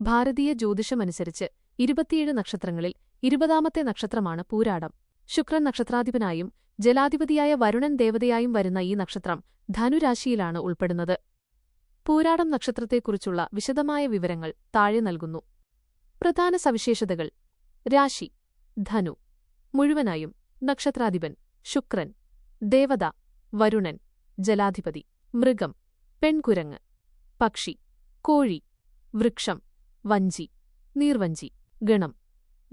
ഭാരതീയ ജ്യോതിഷമനുസരിച്ച് ഇരുപത്തിയേഴ് നക്ഷത്രങ്ങളിൽ ഇരുപതാമത്തെ നക്ഷത്രമാണ് പൂരാടം. ശുക്രൻ നക്ഷത്രാധിപനായും ജലാധിപതിയായ വരുണൻ ദേവതയായും വരുന്ന ഈ നക്ഷത്രം ധനുരാശിയിലാണ് ഉൾപ്പെടുന്നത്. പൂരാടം നക്ഷത്രത്തെക്കുറിച്ചുള്ള വിശദമായ വിവരങ്ങൾ താഴെ നൽകുന്നു. പ്രധാന സവിശേഷതകൾ. രാശി. ധനു. മുഴുവനായും നക്ഷത്രാധിപൻ. ശുക്രൻ. ദേവത. വരുണൻ. ജലാധിപതി. മൃഗം. പെൺകുരങ്ങ്. പക്ഷി. കോഴി. വൃക്ഷം. വഞ്ചി നീർവഞ്ചി ഗണം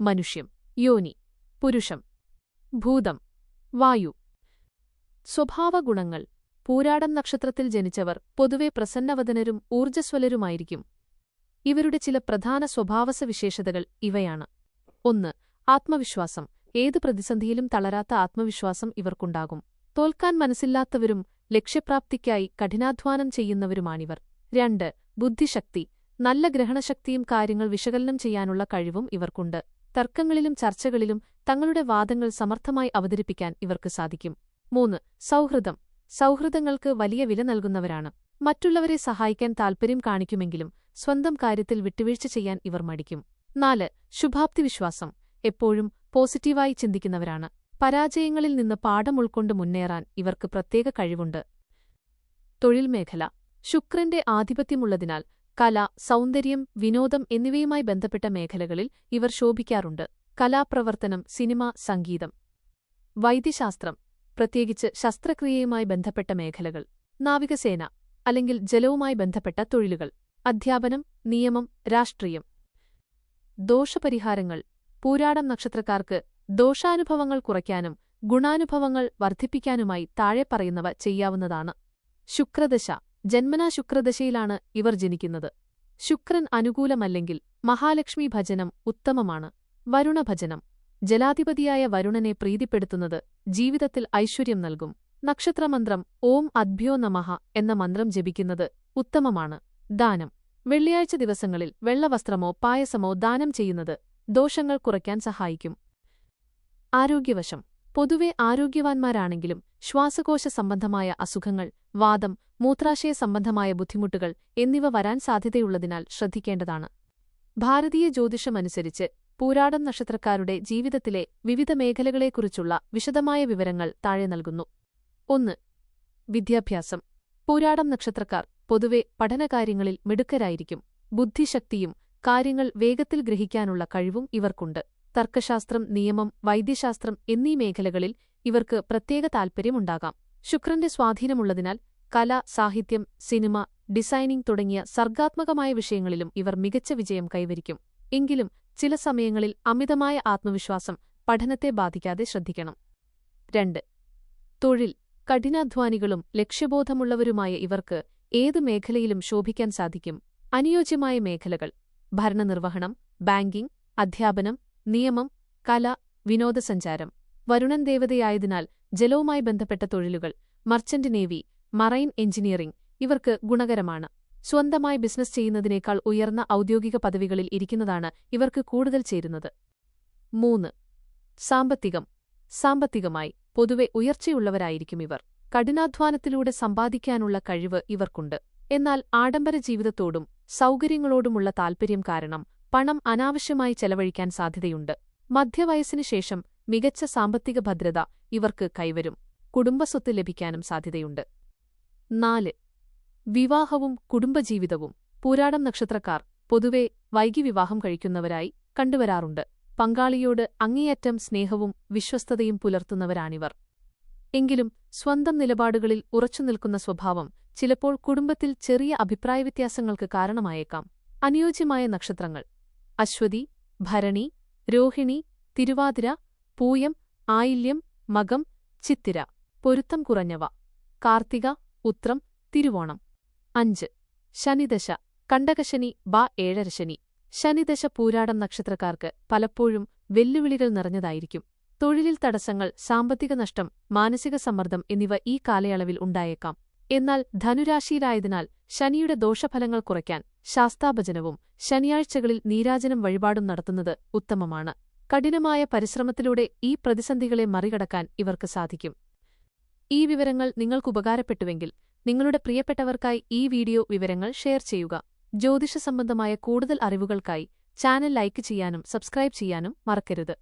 മനുഷ്യം യോനി പുരുഷം ഭൂതം വായു. സ്വഭാവഗുണങ്ങൾ പൂരാടം നക്ഷത്രത്തിൽ ജനിച്ചവർ പൊതുവെ പ്രസന്നവദനരും ഊർജസ്വലരുമായിരിക്കും. ഇവരുടെ ചില പ്രധാന സ്വഭാവസവിശേഷതകൾ ഇവയാണ്. ഒന്ന് ആത്മവിശ്വാസം. ഏത് പ്രതിസന്ധിയിലും തളരാത്ത ആത്മവിശ്വാസം ഇവർക്കുണ്ടാകും. തോൽക്കാൻ മനസ്സില്ലാത്തവരും ലക്ഷ്യപ്രാപ്തിക്കായി കഠിനാധ്വാനം ചെയ്യുന്നവരുമാണിവർ. രണ്ട് ബുദ്ധിശക്തി. നല്ല ഗ്രഹണശക്തിയും കാര്യങ്ങൾ വിശകലനം ചെയ്യാനുള്ള കഴിവും ഇവർക്കുണ്ട്. തർക്കങ്ങളിലും ചർച്ചകളിലും തങ്ങളുടെ വാദങ്ങൾ സമർത്ഥമായി അവതരിപ്പിക്കാൻ ഇവർക്ക് സാധിക്കും. മൂന്ന് സൗഹൃദം. സൗഹൃദങ്ങൾക്ക് വലിയ വില നൽകുന്നവരാണ്. മറ്റുള്ളവരെ സഹായിക്കാൻ താൽപ്പര്യം കാണിക്കുമെങ്കിലും സ്വന്തം കാര്യത്തിൽ വിട്ടുവീഴ്ച ചെയ്യാൻ ഇവർ മടിക്കും. നാല് ശുഭാപ്തി വിശ്വാസം എപ്പോഴും പോസിറ്റീവായി ചിന്തിക്കുന്നവരാണ്. പരാജയങ്ങളിൽ നിന്ന് പാഠം ഉൾക്കൊണ്ട് മുന്നേറാൻ ഇവർക്ക് പ്രത്യേക കഴിവുണ്ട്. തൊഴിൽ മേഖല ശുക്രന്റെ ആധിപത്യമുള്ളതിനാൽ കല സൗന്ദര്യം വിനോദം എന്നിവയുമായി ബന്ധപ്പെട്ട മേഖലകളിൽ ഇവർ ശോഭിക്കാറുണ്ട്. കലാപ്രവർത്തനം സിനിമ സംഗീതം. വൈദ്യശാസ്ത്രം പ്രത്യേകിച്ച് ശസ്ത്രക്രിയയുമായി ബന്ധപ്പെട്ട മേഖലകൾ. നാവികസേന അല്ലെങ്കിൽ ജലവുമായി ബന്ധപ്പെട്ട തൊഴിലുകൾ. അധ്യാപനം നിയമം രാഷ്ട്രീയം. ദോഷപരിഹാരങ്ങൾ പൂരാടം നക്ഷത്രക്കാർക്ക് ദോഷാനുഭവങ്ങൾ കുറയ്ക്കാനും ഗുണാനുഭവങ്ങൾ വർദ്ധിപ്പിക്കാനുമായി താഴെ പറയുന്നവ ചെയ്യാവുന്നതാണ്. ശുക്രദശ ജന്മനാ ശുക്രദശയിലാണ് ഇവർ ജനിക്കുന്നത്. ശുക്രൻ അനുകൂലമല്ലെങ്കിൽ മഹാലക്ഷ്മി ഭജനം ഉത്തമമാണ്. വരുണഭജനം. ജലാധിപതിയായ വരുണനെ പ്രീതിപ്പെടുത്തുന്നത് ജീവിതത്തിൽ ഐശ്വര്യം നൽകും. നക്ഷത്രമന്ത്രം ഓം അദ്ഭ്യോ നമഹ എന്ന മന്ത്രം ജപിക്കുന്നത് ഉത്തമമാണ്. ദാനം. വെള്ളിയാഴ്ച ദിവസങ്ങളിൽ വെള്ളവസ്ത്രമോ പായസമോ ദാനം ചെയ്യുന്നത് ദോഷങ്ങൾ കുറയ്ക്കാൻ സഹായിക്കും. ആരോഗ്യവശം. പൊതുവെ ആരോഗ്യവാന്മാരാണെങ്കിലും ശ്വാസകോശ സംബന്ധമായ അസുഖങ്ങൾ വാദം മൂത്രാശയ സംബന്ധമായ ബുദ്ധിമുട്ടുകൾ എന്നിവ വരാൻ സാധ്യതയുള്ളതിനാൽ ശ്രദ്ധിക്കേണ്ടതാണ്. ഭാരതീയ ജ്യോതിഷമനുസരിച്ച് പൂരാടം നക്ഷത്രക്കാരുടെ ജീവിതത്തിലെ വിവിധ മേഖലകളെക്കുറിച്ചുള്ള വിശദമായ വിവരങ്ങൾ താഴെ നൽകുന്നു. ഒന്ന് വിദ്യാഭ്യാസം. പൂരാടം നക്ഷത്രക്കാർ പൊതുവെ പഠനകാര്യങ്ങളിൽ മിടുക്കരായിരിക്കും. ബുദ്ധിശക്തിയും കാര്യങ്ങൾ വേഗത്തിൽ ഗ്രഹിക്കാനുള്ള കഴിവും ഇവർക്കുണ്ട്. തർക്കശാസ്ത്രം നിയമം വൈദ്യശാസ്ത്രം എന്നീ മേഖലകളിൽ ഇവർക്ക് പ്രത്യേക താൽപ്പര്യമുണ്ടാകാം. ശുക്രന്റെ സ്വാധീനമുള്ളതിനാൽ കല സാഹിത്യം സിനിമ ഡിസൈനിംഗ് തുടങ്ങിയ സർഗാത്മകമായ വിഷയങ്ങളിലും ഇവർ മികച്ച വിജയം കൈവരിക്കും. എങ്കിലും ചില സമയങ്ങളിൽ അമിതമായ ആത്മവിശ്വാസം പഠനത്തെ ബാധിക്കാതെ ശ്രദ്ധിക്കണം. രണ്ട്. തൊഴിൽ. കഠിനാധ്വാനികളും ലക്ഷ്യബോധമുള്ളവരുമായ ഇവർക്ക് ഏത് മേഖലയിലും ശോഭിക്കാൻ സാധിക്കും? അനുയോജ്യമായ മേഖലകൾ. ഭരണനിർവഹണം ബാങ്കിംഗ് അധ്യാപനം നിയമം കല വിനോദസഞ്ചാരം വരുണൻ ദേവതയായതിനാൽ ജലവുമായി ബന്ധപ്പെട്ട തൊഴിലുകൾ മർച്ചന്റ് നേവി മറൈൻ എഞ്ചിനീയറിംഗ് ഇവർക്ക് ഗുണകരമാണ്. സ്വന്തമായി ബിസിനസ് ചെയ്യുന്നതിനേക്കാൾ ഉയർന്ന ഔദ്യോഗിക പദവികളിൽ ഇരിക്കുന്നതാണ് ഇവർക്ക് കൂടുതൽ ചേരുന്നത്. മൂന്ന്. സാമ്പത്തികം. സാമ്പത്തികമായി പൊതുവെ ഉയർച്ചയുള്ളവരായിരിക്കും ഇവർ. കഠിനാധ്വാനത്തിലൂടെ സമ്പാദിക്കാനുള്ള കഴിവ് ഇവർക്കുണ്ട്. എന്നാൽ ആഡംബര ജീവിതത്തോടും സൗകര്യങ്ങളോടുമുള്ള താൽപ്പര്യം കാരണം പണം അനാവശ്യമായി ചെലവഴിക്കാൻ സാധ്യതയുണ്ട്. മധ്യവയസ്സിനു ശേഷം മികച്ച സാമ്പത്തിക ഭദ്രത ഇവർക്ക് കൈവരും. കുടുംബസ്വത്ത് ലഭിക്കാനും സാധ്യതയുണ്ട്. നാല്. വിവാഹവും കുടുംബജീവിതവും. പൂരാടം നക്ഷത്രക്കാർ പൊതുവെ വൈകി വിവാഹം കഴിക്കുന്നവരായി കണ്ടുവരാറുണ്ട്. പങ്കാളിയോട് അങ്ങേയറ്റം സ്നേഹവും വിശ്വസ്തതയും പുലർത്തുന്നവരാണിവർ. എങ്കിലും സ്വന്തം നിലപാടുകളിൽ ഉറച്ചുനിൽക്കുന്ന സ്വഭാവം ചിലപ്പോൾ കുടുംബത്തിൽ ചെറിയ അഭിപ്രായവ്യത്യാസങ്ങൾക്ക് കാരണമായേക്കാം. അനുയോജ്യമായ നക്ഷത്രങ്ങൾ. അശ്വതി ഭരണി രോഹിണി തിരുവാതിര പൂയം ആയില്യം മകം ചിത്തിര. പൊരുത്തം കുറഞ്ഞവ. കാർത്തിക ഉത്രം തിരുവോണം. അഞ്ച്. ശനിദശ. കണ്ടകശനി ബാ ഏഴരശനി ശനിദശ പൂരാടം നക്ഷത്രക്കാർക്ക് പലപ്പോഴും വെല്ലുവിളികൾ നിറഞ്ഞതായിരിക്കും. തൊഴിലിൽ തടസ്സങ്ങൾ സാമ്പത്തിക നഷ്ടം മാനസിക സമ്മർദ്ദം എന്നിവ ഈ കാലയളവിൽ ഉണ്ടായേക്കാം. എന്നാൽ ധനുരാശിയിലായതിനാൽ ശനിയുടെ ദോഷഫലങ്ങൾ കുറയ്ക്കാൻ ശാസ്താഭജനവും ശനിയാഴ്ചകളിൽ നീരാജനം വഴിപാടും നടത്തുന്നത് ഉത്തമമാണ്. കഠിനമായ പരിശ്രമത്തിലൂടെ ഈ പ്രതിസന്ധികളെ മറികടക്കാൻ ഇവർക്ക് സാധിക്കും. ഈ വിവരങ്ങൾ നിങ്ങൾക്കുപകാരപ്പെട്ടുവെങ്കിൽ നിങ്ങളുടെ പ്രിയപ്പെട്ടവർക്കായി ഈ വീഡിയോ വിവരങ്ങൾ ഷെയർ ചെയ്യുക. ജ്യോതിഷ സംബന്ധമായ കൂടുതൽ അറിവുകൾക്കായി ചാനൽ ലൈക്ക് ചെയ്യാനും സബ്സ്ക്രൈബ് ചെയ്യാനും മറക്കരുത്.